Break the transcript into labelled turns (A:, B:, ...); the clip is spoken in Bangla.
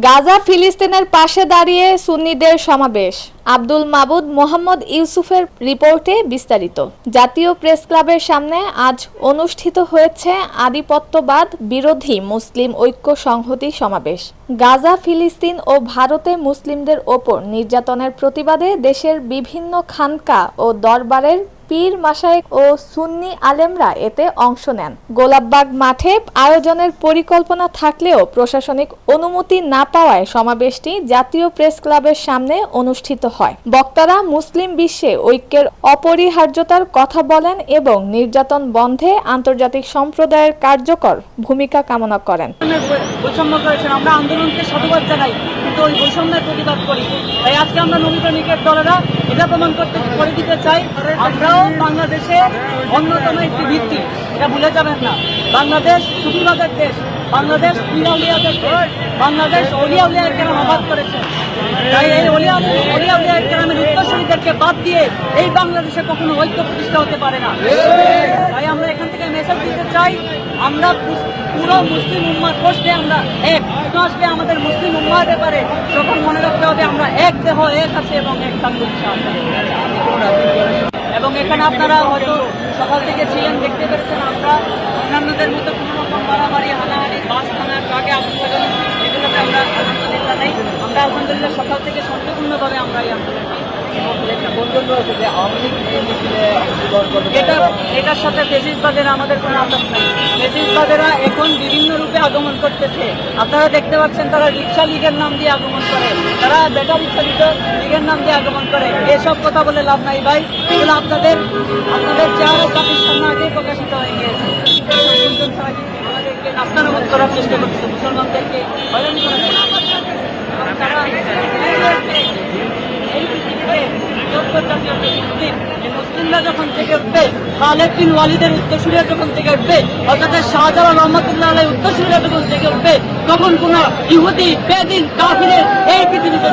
A: গাজা ফিলিস্তিনের পাশে দাঁড়িয়ে সুন্নিদের সমাবেশ। আব্দুল মাবুদ মোহাম্মদ ইউসুফের রিপোর্টে বিস্তারিত। জাতীয় প্রেস ক্লাবের সামনে আজ অনুষ্ঠিত হয়েছে আধিপত্যবাদ বিরোধী মুসলিম ঐক্য সংহতি সমাবেশ। গাজা ফিলিস্তিন ও ভারতে মুসলিমদের ওপর নির্যাতনের প্রতিবাদে দেশের বিভিন্ন খানকা ও দরবারের পীর মাসায়েক ও সুন্নি আলেমরা এতে অংশ নেন। গোলাপবাগ মাঠে আয়োজনের পরিকল্পনা থাকলেও প্রশাসনিক অনুমতি না পাওয়ায় সমাবেশটি জাতীয় প্রেস ক্লাবের সামনে অনুষ্ঠিত হয়। বক্তারা মুসলিম বিশ্বে ঐক্যের অপরিহার্যতার কথা বলেন এবং নির্যাতন বন্ধে আন্তর্জাতিক সম্প্রদায়ের কার্যকর ভূমিকা কামনা করেন।
B: বৈষম্য করেছেন, আমরা আন্দোলনকে সাধুবাদ জানাই, কিন্তু ওই বৈষম্যের প্রতিবাদ করি। তাই আজকে আমরা দলেরা এটা প্রমাণ করতে, করে দিতে চাই, আমরাও বাংলাদেশে অন্যতম একটি ভিত্তি। এটা ভুলে যাবেন না। বাংলাদেশ সুফিবাদের দেশ। বাংলাদেশ উলিয়াউলিয়াদের দেশ। বাংলাদেশ অলিয়াউলিয়ার কেরাম আবাদ করেছে। তাই এই অলিয়া অলিয়াউলিয়ার কেরামের উত্তরসূরিদেরকে বাদ দিয়ে এই বাংলাদেশে কখনো ঐক্য প্রতিষ্ঠা হতে পারে না। তাই আমরা এখান থেকে মেসেজ দিতে চাই, আমরা পুরো মুসলিম উম্মার কষ্টে আমরা এক। আসবে আমাদের মুসলিম উম্মার ব্যাপারে তখন মনে রাখতে হবে, আমরা এক দেহ, এক আছে এবং এক থাকব এবং এখানে আপনারা হয়তো সকাল থেকে ছিলেন দেখতে পেরেছেন আমরা অন্যান্যদের মতো কোনো রকম বাড়াবাড়ি হানাহানি বাস থানা ট্রাকে আত্মীয় এগুলোতে আমরা আলহামদুলিল্লাহ নেই আমরা আলহামদুলিল্লাহ সকাল থেকে শান্তিপূর্ণভাবে আমরা এই আন্দোলনটি এটা এটার সাথে ফেসিসবাদের আমাদের কোনো আতঙ্ক নেই। ফেসিসবাদেরা এখন বিভিন্ন আগমন করতেছে আপনারা দেখতে পাচ্ছেন তারা রিক্সা লীগের নাম দিয়ে আগমন করে তারা ব্যাটারি চালিত লীগের নাম দিয়ে আগমন করে এসব কথা বলে লাভ নাই ভাই এগুলো আপনাদের আপনাদের চেহারা পাকিস্তান আগে প্রকাশিত হয়ে গিয়েছে করার চেষ্টা মুসলমানদেরকে হয়রানি করার এই মুসলিমরা যখন থেকে উঠবে, খালেদ বিন ওয়ালিদের উত্তরসূরিয়া যখন থেকে উঠবে, অর্থাৎ শাহজালাল রহমতুল্লাহ আলাই উত্তরসূরিয়া যখন থেকে উঠবে, তখন কোন ইহুদি, বেদিন, কাফিরের এই পৃথিবীতে।